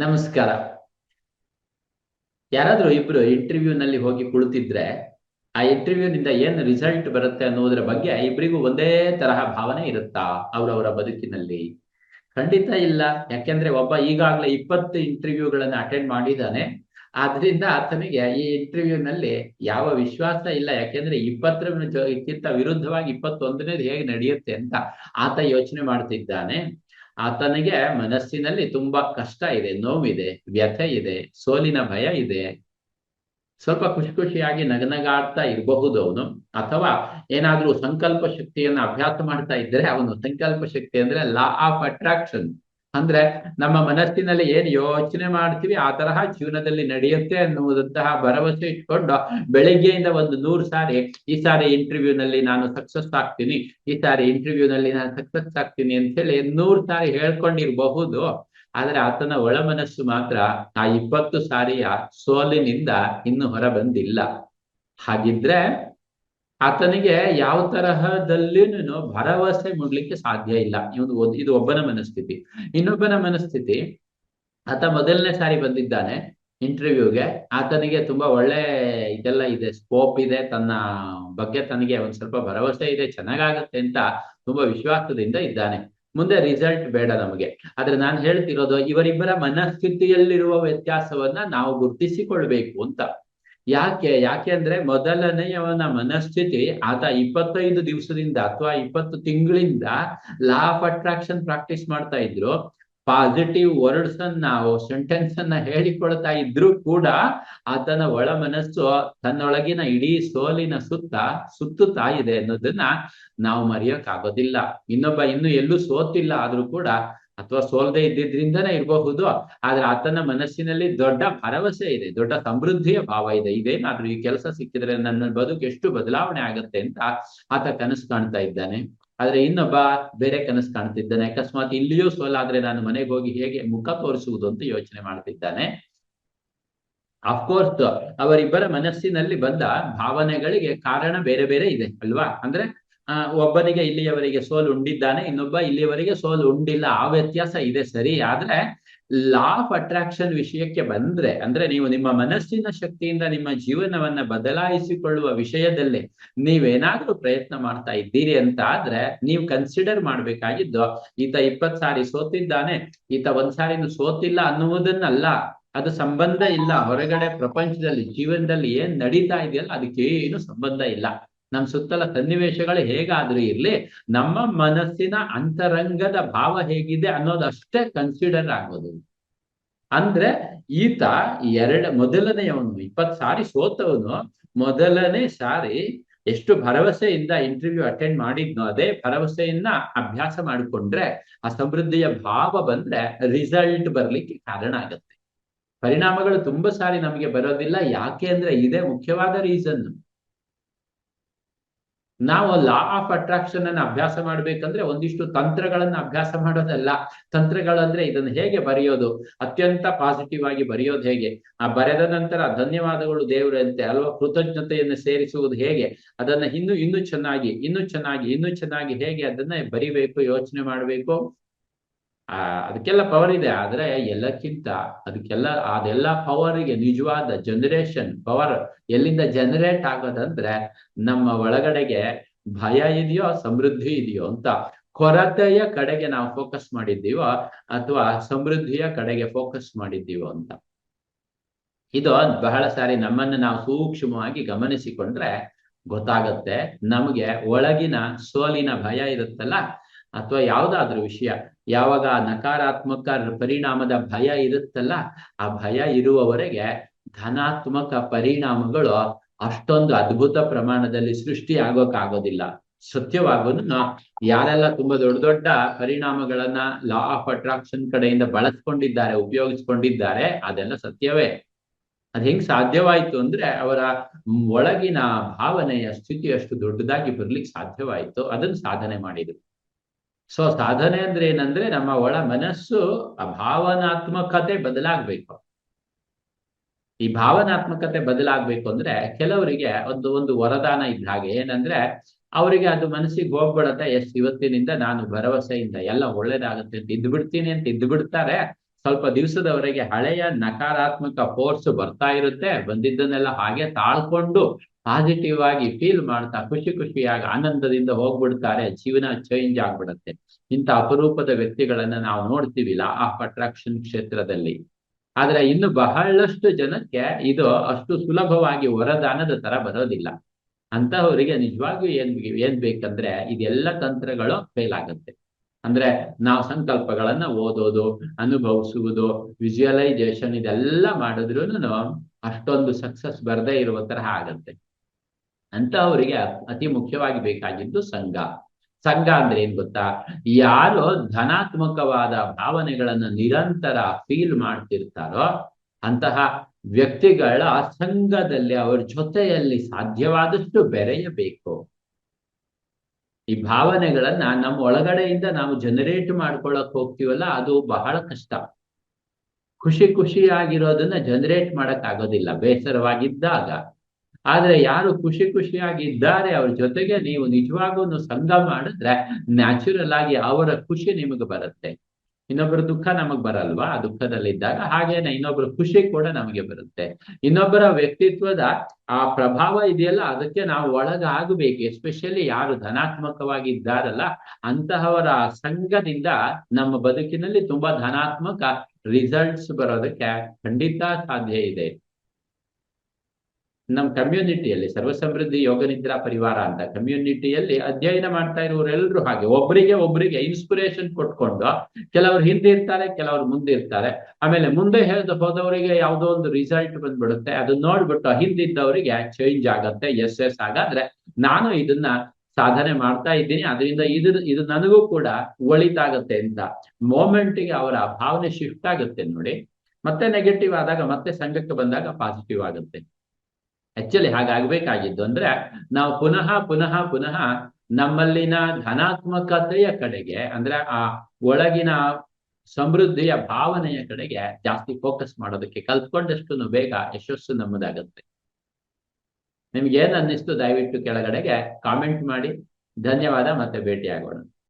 ನಮಸ್ಕಾರ. ಯಾರಾದ್ರೂ ಇಬ್ರು ಇಂಟರ್ವ್ಯೂನಲ್ಲಿ ಹೋಗಿ ಕುಳಿತಿದ್ರೆ ಆ ಇಂಟರ್ವ್ಯೂ ನಿಂದ ಏನ್ ರಿಸಲ್ಟ್ ಬರುತ್ತೆ ಅನ್ನೋದ್ರ ಬಗ್ಗೆ ಇಬ್ಬರಿಗೂ ಒಂದೇ ತರಹ ಭಾವನೆ ಇರುತ್ತಾ? ಅವರವರ ಬದುಕಿನಲ್ಲಿ. ಖಂಡಿತ ಇಲ್ಲ. ಯಾಕೆಂದ್ರೆ ಒಬ್ಬ ಈಗಾಗಲೇ ಇಪ್ಪತ್ತು ಇಂಟರ್ವ್ಯೂಗಳನ್ನು ಅಟೆಂಡ್ ಮಾಡಿದ್ದಾನೆ. ಆದ್ರಿಂದ ಆತನಿಗೆ ಈ ಇಂಟರ್ವ್ಯೂನಲ್ಲಿ ಯಾವ ವಿಶ್ವಾಸ ಇಲ್ಲ. ಯಾಕೆಂದ್ರೆ ಇಪ್ಪತ್ತರ ಇದಕ್ಕಿಂತ ವಿರುದ್ಧವಾಗಿ ಇಪ್ಪತ್ತೊಂದನೇದು ಹೇಗೆ ನಡೆಯುತ್ತೆ ಅಂತ ಆತ ಯೋಚನೆ ಮಾಡ್ತಿದ್ದಾನೆ. ಆತನಿಗೆ ಮನಸ್ಸಿನಲ್ಲಿ ತುಂಬಾ ಕಷ್ಟ ಇದೆ, ನೋವಿದೆ, ವ್ಯಥೆ ಇದೆ, ಸೋಲಿನ ಭಯ ಇದೆ. ಸ್ವಲ್ಪ ಖುಷಿ ಖುಷಿಯಾಗಿ ನಗನಗಾಡ್ತಾ ಇರಬಹುದು ಅವನು. ಅಥವಾ ಏನಾದ್ರೂ ಸಂಕಲ್ಪ ಶಕ್ತಿಯನ್ನ ಅಭ್ಯಾಸ ಮಾಡ್ತಾ ಇದ್ರೆ ಅವನು ಸಂಕಲ್ಪ ಶಕ್ತಿ ಅಂದ್ರೆ ಲಾ ಆಫ್ ಅಟ್ರಾಕ್ಷನ್ ಅಂದ್ರೆ ನಮ್ಮ ಮನಸ್ಸಿನಲ್ಲಿ ಏನ್ ಯೋಚನೆ ಮಾಡ್ತೀವಿ, ಆ ತರಹ ಜೀವನದಲ್ಲಿ ನಡೆಯುತ್ತೆ ಅನ್ನುವುದಂತಹ ಭರವಸೆ ಇಟ್ಕೊಂಡು ಬೆಳಿಗ್ಗೆಯಿಂದ ಒಂದು ನೂರು ಸಾರಿ, ಈ ಸಾರಿ ಇಂಟರ್ವ್ಯೂನಲ್ಲಿ ನಾನು ಸಕ್ಸಸ್ ಆಗ್ತೀನಿ, ಈ ಸಾರಿ ಇಂಟರ್ವ್ಯೂನಲ್ಲಿ ನಾನು ಸಕ್ಸಸ್ ಆಗ್ತೀನಿ ಅಂತ ಹೇಳಿ ನೂರು ಸಾರಿ ಹೇಳ್ಕೊಂಡಿರಬಹುದು. ಆದ್ರೆ ಆತನ ಒಳ ಮನಸ್ಸು ಮಾತ್ರ ಆ ಇಪ್ಪತ್ತು ಸಾರಿಯ ಸೋಲಿನಿಂದ ಇನ್ನು ಹೊರ ಬಂದಿಲ್ಲ ಹಾಗಿದ್ರೆ ಆತನಿಗೆ ಯಾವ ತರಹದಲ್ಲಿನೂ ಭರವಸೆ ಮೂಡ್ಲಿಕ್ಕೆ ಸಾಧ್ಯ ಇಲ್ಲ. ಇವನು ಇದು ಒಬ್ಬನ ಮನಸ್ಥಿತಿ. ಇನ್ನೊಬ್ಬನ ಮನಸ್ಥಿತಿ, ಆತ ಮೊದಲನೇ ಸಾರಿ ಬಂದಿದ್ದಾನೆ ಇಂಟರ್ವ್ಯೂಗೆ ಆತನಿಗೆ ತುಂಬಾ ಒಳ್ಳೆ ಇದೆಲ್ಲ ಇದೆ ಸ್ಕೋಪ್ ಇದೆ, ತನ್ನ ಬಗ್ಗೆ ತನಗೆ ಒಂದ್ ಸ್ವಲ್ಪ ಭರವಸೆ ಇದೆ, ಚೆನ್ನಾಗಾಗತ್ತೆ ಅಂತ ತುಂಬಾ ವಿಶ್ವಾಸದಿಂದ ಇದ್ದಾನೆ. ಮುಂದೆ ರಿಸಲ್ಟ್ ಬೇಡ ನಮಗೆ. ಆದ್ರೆ ನಾನು ಹೇಳ್ತಿರೋದು, ಇವರಿಬ್ಬರ ಮನಸ್ಥಿತಿಯಲ್ಲಿರುವ ವ್ಯತ್ಯಾಸವನ್ನ ನಾವು ಗುರುತಿಸಿಕೊಳ್ಬೇಕು ಅಂತ. ಯಾಕೆ ಯಾಕೆ ಅಂದ್ರೆ ಮೊದಲನೆಯವನ ಮನಸ್ಥಿತಿ ಆತ ಇಪ್ಪತ್ತೈದು ದಿವಸದಿಂದ ಅಥವಾ ಇಪ್ಪತ್ತು ತಿಂಗಳಿಂದ ಲಾ ಆಫ್ ಅಟ್ರಾಕ್ಷನ್ ಪ್ರಾಕ್ಟೀಸ್ ಮಾಡ್ತಾ ಇದ್ರು. ಪಾಸಿಟಿವ್ ವರ್ಡ್ಸ್ ಅನ್ನ ಸೆಂಟೆನ್ಸ್ ಅನ್ನ ಹೇಳಿಕೊಳ್ತಾ ಇದ್ರು ಕೂಡ ಆತನ ಒಳ ಮನಸ್ಸು ತನ್ನೊಳಗಿನ ಇಡೀ ಸೋಲಿನ ಸುತ್ತ ಸುತ್ತುತ್ತಾ ಇದೆ ಅನ್ನೋದನ್ನ ನಾವು ಮರೆಯೋಕ್ಕಾಗೋದಿಲ್ಲ. ಇನ್ನೊಬ್ಬ ಇನ್ನು ಎಲ್ಲೂ ಸೋತಿಲ್ಲ ಆದ್ರೂ ಕೂಡ ಅಥವಾ ಸೋಲ್ದೆ ಇದ್ದಿದ್ರಿಂದನೇ ಇರಬಹುದು. ಆದ್ರೆ ಆತನ ಮನಸ್ಸಿನಲ್ಲಿ ದೊಡ್ಡ ಭರವಸೆ ಇದೆ, ದೊಡ್ಡ ಸಮೃದ್ಧಿಯ ಭಾವ ಇದೆ. ಇದೇನಾದ್ರೂ ಈ ಕೆಲಸ ಸಿಕ್ಕಿದ್ರೆ ನನ್ನ ಬದುಕು ಎಷ್ಟು ಬದಲಾವಣೆ ಆಗತ್ತೆ ಅಂತ ಆತ ಕನಸು ಕಾಣ್ತಾ ಇದ್ದಾನೆ. ಆದ್ರೆ ಇನ್ನೊಬ್ಬ ಬೇರೆ ಕನಸು ಕಾಣ್ತಿದ್ದಾನೆ. ಅಕಸ್ಮಾತ್ ಇಲ್ಲಿಯೂ ಸೋಲಾದ್ರೆ ನಾನು ಮನೆಗೆ ಹೋಗಿ ಹೇಗೆ ಮುಖ ತೋರಿಸುವುದು ಅಂತ ಯೋಚನೆ ಮಾಡ್ತಿದ್ದಾನೆ. ಅಫ್ಕೋರ್ಸ್ ಅವರಿಬ್ಬರ ಮನಸ್ಸಿನಲ್ಲಿ ಬಂದ ಭಾವನೆಗಳಿಗೆ ಕಾರಣ ಬೇರೆ ಬೇರೆ ಇದೆ, ಅಲ್ವಾ? ಅಂದ್ರೆ ಒಬ್ಬನಿಗೆ ಇಲ್ಲಿಯವರೆಗೆ ಸೋಲು ಉಂಡಿದ್ದಾನೆ, ಇನ್ನೊಬ್ಬ ಇಲ್ಲಿಯವರೆಗೆ ಸೋಲು ಉಂಡಿಲ್ಲ. ಆ ವ್ಯತ್ಯಾಸ ಇದೆ ಸರಿ, ಆದ್ರೆ ಲಾ ಆಫ್ ಅಟ್ರಾಕ್ಷನ್ ವಿಷಯಕ್ಕೆ ಬಂದ್ರೆ, ಅಂದ್ರೆ ನೀವು ನಿಮ್ಮ ಮನಸ್ಸಿನ ಶಕ್ತಿಯಿಂದ ನಿಮ್ಮ ಜೀವನವನ್ನ ಬದಲಾಯಿಸಿಕೊಳ್ಳುವ ವಿಷಯದಲ್ಲಿ ನೀವೇನಾದ್ರೂ ಪ್ರಯತ್ನ ಮಾಡ್ತಾ ಇದ್ದೀರಿ ಅಂತ ಆದ್ರೆ ನೀವು ಕನ್ಸಿಡರ್ ಮಾಡ್ಬೇಕಾಗಿದ್ದು, ಈತ ಇಪ್ಪತ್ ಸಾರಿ ಸೋತಿದ್ದಾನೆ, ಈತ ಒಂದ್ ಸಾರಿನೂ ಸೋತಿಲ್ಲ ಅನ್ನುವುದನ್ನಲ್ಲ. ಅದು ಸಂಬಂಧ ಇಲ್ಲ. ಹೊರಗಡೆ ಪ್ರಪಂಚದಲ್ಲಿ, ಜೀವನದಲ್ಲಿ ಏನ್ ನಡೀತಾ ಇದೆಯಲ್ಲ, ಅದಕ್ಕೇನು ಸಂಬಂಧ ಇಲ್ಲ. ನಮ್ ಸುತ್ತಲ ಸನ್ನಿವೇಶಗಳು ಹೇಗಾದ್ರೂ ಇರ್ಲಿ, ನಮ್ಮ ಮನಸ್ಸಿನ ಅಂತರಂಗದ ಭಾವ ಹೇಗಿದೆ ಅನ್ನೋದಷ್ಟೇ ಕನ್ಸಿಡರ್ ಆಗೋದು. ಅಂದ್ರೆ ಈತ ಎರಡ, ಮೊದಲನೆಯವನು ಇಪ್ಪತ್ ಸಾರಿ ಸೋತವನು, ಮೊದಲನೇ ಸಾರಿ ಎಷ್ಟು ಭರವಸೆಯಿಂದ ಇಂಟರ್ವ್ಯೂ ಅಟೆಂಡ್ ಮಾಡಿದ್ನೋ ಅದೇ ಭರವಸೆಯನ್ನ ಅಭ್ಯಾಸ ಮಾಡಿಕೊಂಡ್ರೆ, ಆ ಸಮೃದ್ಧಿಯ ಭಾವ ಬಂದ್ರೆ ರಿಸಲ್ಟ್ ಬರ್ಲಿಕ್ಕೆ ಕಾರಣ ಆಗತ್ತೆ. ಪರಿಣಾಮಗಳು ತುಂಬಾ ಸಾರಿ ನಮಗೆ ಬರೋದಿಲ್ಲ, ಯಾಕೆ ಅಂದ್ರೆ ಇದೇ ಮುಖ್ಯವಾದ ರೀಸನ್ ನಾವು ಲಾ ಆಫ್ ಅಟ್ರಾಕ್ಷನ್ ಅನ್ನ ಅಭ್ಯಾಸ ಮಾಡ್ಬೇಕಂದ್ರೆ ಒಂದಿಷ್ಟು ತಂತ್ರಗಳನ್ನ ಅಭ್ಯಾಸ ಮಾಡೋದಲ್ಲ. ತಂತ್ರಗಳಂದ್ರೆ ಇದನ್ನ ಹೇಗೆ ಬರೆಯೋದು? ಅತ್ಯಂತ ಪಾಸಿಟಿವ್ ಆಗಿ ಬರೆಯೋದು ಹೇಗೆ? ಆ ಬರೆದ ನಂತರ ಧನ್ಯವಾದಗಳು ದೇವರಂತೆ. ಅಲ್ವಾ? ಕೃತಜ್ಞತೆಯನ್ನು ಸೇರಿಸುವುದು ಹೇಗೆ? ಅದನ್ನ ಇನ್ನು ಇನ್ನು ಚೆನ್ನಾಗಿ ಇನ್ನು ಚೆನ್ನಾಗಿ ಇನ್ನು ಚೆನ್ನಾಗಿ ಹೇಗೆ ಅದನ್ನ ಬರಿಬೇಕು, ಯೋಚನೆ ಮಾಡ್ಬೇಕು? ಆ, ಅದಕ್ಕೆಲ್ಲ ಪವರ್ ಇದೆ. ಆದ್ರೆ ಎಲ್ಲಕ್ಕಿಂತ ಅದಕ್ಕೆಲ್ಲ, ಅದೆಲ್ಲ ಪವರಿಗೆ ನಿಜವಾದ ಜನರೇಷನ್ ಪವರ್ ಎಲ್ಲಿಂದ ಜನರೇಟ್ ಆಗೋದಂದ್ರೆ ನಮ್ಮ ಒಳಗಡೆಗೆ ಭಯ ಇದೆಯೋ, ಸಮೃದ್ಧಿ ಇದೆಯೋ ಅಂತ ಕೊರತೆಯ ಕಡೆಗೆ ನಾವು ಫೋಕಸ್ ಮಾಡಿದ್ದೀವೋ ಅಥವಾ ಸಮೃದ್ಧಿಯ ಕಡೆಗೆ ಫೋಕಸ್ ಮಾಡಿದ್ದೀವೋ ಅಂತ. ಇದು ಬಹಳ ಸಾರಿ ನಮ್ಮನ್ನು ನಾವು ಸೂಕ್ಷ್ಮವಾಗಿ ಗಮನಿಸಿಕೊಂಡ್ರೆ ಗೊತ್ತಾಗತ್ತೆ. ನಮಗೆ ಒಳಗಿನ ಸೋಲಿನ ಭಯ ಇರುತ್ತಲ್ಲ ಅಥವಾ ಯಾವುದಾದ್ರೂ ವಿಷಯ, ಯಾವಾಗ ನಕಾರಾತ್ಮಕ ಪರಿಣಾಮದ ಭಯ ಇರುತ್ತಲ್ಲ, ಆ ಭಯ ಇರುವವರೆಗೆ ಧನಾತ್ಮಕ ಪರಿಣಾಮಗಳು ಅಷ್ಟೊಂದು ಅದ್ಭುತ ಪ್ರಮಾಣದಲ್ಲಿ ಸೃಷ್ಟಿ ಆಗೋಕ್ಕಾಗೋದಿಲ್ಲ. ಸತ್ಯವಾಗೋದನ್ನ ಯಾರೆಲ್ಲ ತುಂಬಾ ದೊಡ್ಡ ದೊಡ್ಡ ಪರಿಣಾಮಗಳನ್ನ ಲಾ ಆಫ್ ಅಟ್ರಾಕ್ಷನ್ ಕಡೆಯಿಂದ ಬಳಸ್ಕೊಂಡಿದ್ದಾರೆ, ಉಪಯೋಗಿಸ್ಕೊಂಡಿದ್ದಾರೆ, ಅದೆಲ್ಲ ಸತ್ಯವೇ. ಅದ್ ಹೆಂಗ್ ಸಾಧ್ಯವಾಯ್ತು ಅಂದ್ರೆ ಅವರ ಒಳಗಿನ ಭಾವನೆಯ ಸ್ಥಿತಿ ಅಷ್ಟು ದೊಡ್ಡದಾಗಿ ಬರ್ಲಿಕ್ಕೆ ಸಾಧ್ಯವಾಯ್ತು. ಅದನ್ನ ಸಾಧನೆ ಮಾಡಿದ್ರು. ಸೊ ಸಾಧನೆ ಅಂದ್ರೆ ಏನಂದ್ರೆ ನಮ್ಮ ಒಳ ಮನಸ್ಸು ಆ ಭಾವನಾತ್ಮಕತೆ ಬದಲಾಗ್ಬೇಕು. ಈ ಭಾವನಾತ್ಮಕತೆ ಬದಲಾಗ್ಬೇಕು ಅಂದ್ರೆ ಕೆಲವರಿಗೆ ಒಂದು ಒಂದು ವರದಾನ ಇದ್ದ ಹಾಗೆ. ಏನಂದ್ರೆ ಅವರಿಗೆ ಅದು ಮನಸ್ಸಿಗೆ ಹೋಗ್ಬಿಡತ್ತೆ ಎಷ್ಟ್ ಇವತ್ತಿನಿಂದ ನಾನು ಭರವಸೆಯಿಂದ ಎಲ್ಲ ಒಳ್ಳೇದಾಗುತ್ತೆ ಅಂತ ಇದ್ದು ಬಿಡ್ತೀನಿ ಅಂತ ಇದ್ದು ಬಿಡ್ತಾರೆ ಸ್ವಲ್ಪ ದಿವಸದವರೆಗೆ ಹಳೆಯ ನಕಾರಾತ್ಮಕ ಫೋರ್ಸ್ ಬರ್ತಾ ಇರುತ್ತೆ, ಬಂದಿದ್ದನ್ನೆಲ್ಲ ಹಾಗೆ ತಾಳ್ಕೊಂಡು ಪಾಸಿಟಿವ್ ಆಗಿ ಫೀಲ್ ಮಾಡ್ತಾ, ಖುಷಿ ಖುಷಿಯಾಗಿ ಆನಂದದಿಂದ ಹೋಗ್ಬಿಡ್ತಾರೆ, ಜೀವನ ಚೇಂಜ್ ಆಗ್ಬಿಡುತ್ತೆ. ಇಂಥ ಅಪರೂಪದ ವ್ಯಕ್ತಿಗಳನ್ನ ನಾವು ನೋಡ್ತೀವಿ ಆಫ್ ಅಟ್ರಾಕ್ಷನ್ ಕ್ಷೇತ್ರದಲ್ಲಿ. ಆದ್ರೆ ಇನ್ನು ಬಹಳಷ್ಟು ಜನಕ್ಕೆ ಇದು ಅಷ್ಟು ಸುಲಭವಾಗಿ ವರದಾನದ ತರ ಬರೋದಿಲ್ಲ. ಅಂತಹವರಿಗೆ ನಿಜವಾಗಿಯೂ ಏನ್ ಏನ್ ಬೇಕಂದ್ರೆ ಇದೆಲ್ಲ ತಂತ್ರಗಳು ಫೇಲ್ ಆಗುತ್ತೆ. ಅಂದ್ರೆ ನಾವು ಸಂಕಲ್ಪಗಳನ್ನ ಓದೋದು, ಅನುಭವಿಸುವುದು ವಿಜುವಲೈಸೇಷನ್ ಇದೆಲ್ಲ ಮಾಡಿದ್ರು ಅಷ್ಟೊಂದು ಸಕ್ಸಸ್ ಬರದೇ ಇರುವ ತರಹ ಆಗತ್ತೆ. ಅಂತಹವರಿಗೆ ಅತಿ ಮುಖ್ಯವಾಗಿ ಬೇಕಾಗಿದ್ದು ಸಂಘ. ಸಂಘ ಅಂದ್ರೆ ಏನ್ ಗೊತ್ತಾ? ಯಾರು ಧನಾತ್ಮಕವಾದ ಭಾವನೆಗಳನ್ನ ನಿರಂತರ ಫೀಲ್ ಮಾಡ್ತಿರ್ತಾರೋ ಅಂತಹ ವ್ಯಕ್ತಿಗಳ ಸಂಘದಲ್ಲಿ ಅವರ ಜೊತೆಯಲ್ಲಿ ಸಾಧ್ಯವಾದಷ್ಟು ಬೆರೆಯಬೇಕು. ಈ ಭಾವನೆಗಳನ್ನ ನಮ್ಮ ಒಳಗಡೆಯಿಂದ ನಾವು ಜನರೇಟ್ ಮಾಡ್ಕೊಳಕ್ ಹೋಗ್ತೀವಲ್ಲ ಅದು ಬಹಳ ಕಷ್ಟ. ಖುಷಿ ಖುಷಿಯಾಗಿರೋದನ್ನ ಜನರೇಟ್ ಮಾಡಕ್ ಆಗೋದಿಲ್ಲ. ಬೇಸರವಾಗಿದ್ದಾಗ. ಆದ್ರೆ ಯಾರು ಖುಷಿ ಖುಷಿಯಾಗಿ ಇದ್ದಾರೆ ಅವ್ರ ಜೊತೆಗೆ ನೀವು ನಿಜವಾಗೂ ಸಂಘ ಮಾಡಿದ್ರೆ ನ್ಯಾಚುರಲ್ ಆಗಿ ಅವರ ಖುಷಿ ನಿಮಗೆ ಬರುತ್ತೆ. ಇನ್ನೊಬ್ಬರ ದುಃಖ ನಮಗ್ ಬರಲ್ವಾ? ಆ ದುಃಖದಲ್ಲಿದ್ದಾಗ ಹಾಗೇನೆ ಇನ್ನೊಬ್ಬರ ಖುಷಿ ಕೂಡ ನಮಗೆ ಬರುತ್ತೆ. ಇನ್ನೊಬ್ಬರ ವ್ಯಕ್ತಿತ್ವದ ಆ ಪ್ರಭಾವ ಇದೆಯಲ್ಲ, ಅದಕ್ಕೆ ನಾವು ಒಳಗಾಗಬೇಕು. ಎಸ್ಪೆಷಲಿ ಯಾರು ಧನಾತ್ಮಕವಾಗಿ ಇದ್ದಾರಲ್ಲ ಅಂತಹವರ ಸಂಘದಿಂದ ನಮ್ಮ ಬದುಕಿನಲ್ಲಿ ತುಂಬಾ ಧನಾತ್ಮಕ ರಿಸಲ್ಟ್ಸ್ ಬರೋದಕ್ಕೆ ಖಂಡಿತ ಸಾಧ್ಯ ಇದೆ. ನಮ್ಮ ಕಮ್ಯುನಿಟಿಯಲ್ಲಿ ಸರ್ವಸಮೃದ್ಧಿ ಯೋಗ ನಿದ್ರಾ ಪರಿವಾರ ಅಂತ ಕಮ್ಯುನಿಟಿಯಲ್ಲಿ ಅಧ್ಯಯನ ಮಾಡ್ತಾ ಇರುವವರೆಲ್ಲರೂ ಹಾಗೆ ಒಬ್ಬರಿಗೆ ಒಬ್ಬರಿಗೆ ಇನ್ಸ್ಪಿರೇಷನ್ ಕೊಟ್ಕೊಂಡು, ಕೆಲವರು ಹಿಂದೆ ಇರ್ತಾರೆ, ಕೆಲವರು ಮುಂದೆ ಇರ್ತಾರೆ. ಆಮೇಲೆ ಮುಂದೆ ಹೇಳಿದ ಹೋದವರಿಗೆ ಯಾವುದೋ ಒಂದು ರಿಸಲ್ಟ್ ಬಂದ್ಬಿಡುತ್ತೆ ಅದನ್ನ ನೋಡ್ಬಿಟ್ಟು ಹಿಂದಿದ್ದವರಿಗೆ ಚೇಂಜ್ ಆಗತ್ತೆ ಎಸ್ ಎಸ್ ಹಾಗಾದ್ರೆ ನಾನು ಇದನ್ನ ಸಾಧನೆ ಮಾಡ್ತಾ ಇದ್ದೀನಿ ಅದರಿಂದ ಇದು ಇದು ನನಗೂ ಕೂಡ ಒಳಿತಾಗತ್ತೆ ಅಂತ. ಮೂಮೆಂಟ್ಗೆ ಅವರ ಭಾವನೆ ಶಿಫ್ಟ್ ಆಗುತ್ತೆ ನೋಡಿ. ಮತ್ತೆ ನೆಗೆಟಿವ್ ಆದಾಗ ಮತ್ತೆ ಸಂಘಕ್ಕೆ ಬಂದಾಗ ಪಾಸಿಟಿವ್ ಆಗುತ್ತೆ. ಆಕ್ಚುಲಿ ಹಾಗಾಗಬೇಕಾಗಿದ್ದು ಅಂದ್ರೆ, ನಾವು ಪುನಃ ಪುನಃ ಪುನಃ ನಮ್ಮಲ್ಲಿನ ಧನಾತ್ಮಕತೆಯ ಕಡೆಗೆ, ಅಂದ್ರೆ ಆ ಒಳಗಿನ ಸಮೃದ್ಧಿಯ ಭಾವನೆಯ ಕಡೆಗೆ ಜಾಸ್ತಿ ಫೋಕಸ್ ಮಾಡೋದಕ್ಕೆ ಕಲ್ತ್ಕೊಂಡಷ್ಟು ಬೇಗ ಯಶಸ್ಸು ನಮ್ಮದಾಗುತ್ತೆ. ನಿಮ್ಗೆ ಏನ್ ಅನ್ನಿಸ್ತು ದಯವಿಟ್ಟು ಕೆಳಗಡೆಗೆ ಕಾಮೆಂಟ್ ಮಾಡಿ. ಧನ್ಯವಾದ, ಮತ್ತೆ ಭೇಟಿ ಆಗೋಣ